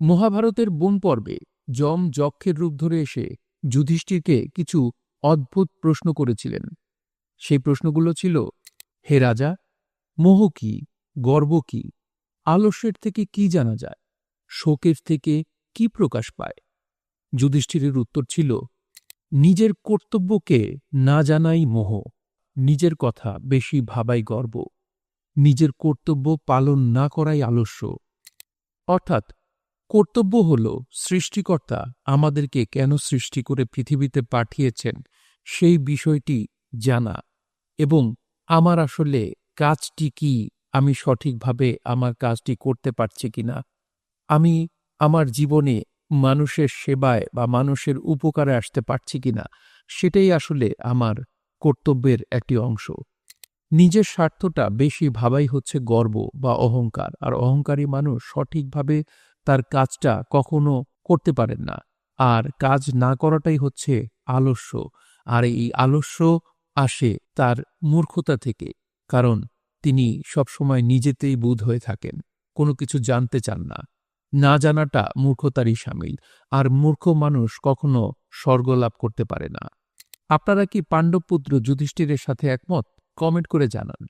মহাভারতের বন পর্বে যম যক্ষের রূপ ধরে এসে যুধিষ্ঠিরকে কিছু অদ্ভুত প্রশ্ন করেছিলেন। সেই প্রশ্নগুলো ছিল, হে রাজা, মোহ কি, গর্ব কি, আলস্যের থেকে কি জানা যায়, শোকের থেকে কি প্রকাশ পায়? যুধিষ্ঠিরের উত্তর ছিল, নিজের কর্তব্যকে না জানাই মোহ, নিজের কথা বেশি ভাবাই গর্ব, নিজের কর্তব্য পালন না করাই আলস্য। অর্থাৎ কর্তব্য হল সৃষ্টিকর্তা আমাদেরকে কেন সৃষ্টি করে পৃথিবীতে পাঠিয়েছেন সেই বিষয়টি জানা এবং আমার আসলে কাজটি কি, আমি সঠিকভাবে আমার কাজটি করতে পারছি কিনা। আমি আমার জীবনে মানুষের সেবায় বা মানুষের উপকারে আসতে পারছি কিনা, সেটাই আসলে আমার কর্তব্যের একটি অংশ। নিজের স্বার্থটা বেশি ভাবাই হচ্ছে গর্ব বা অহংকার, আর অহংকারী মানুষ সঠিকভাবে তার কাজটা কখনো করতে পারেন না। আর কাজ না করাটাই হচ্ছে আলস্য। আর এই আলস্য আসে তার মূর্খতা থেকে। কারণ তিনি সবসময় নিজেতেই বুধ হয়ে থাকেন। কোনো কিছু জানতে চান না। না জানাটা মূর্খতারই সামিল। আর মূর্খ মানুষ কখনো স্বর্গ লাভ করতে পারে না। আপনারা কি পাণ্ডবপুত্র যুধিষ্ঠিরের সাথে একমত? কমেন্ট করে জানান।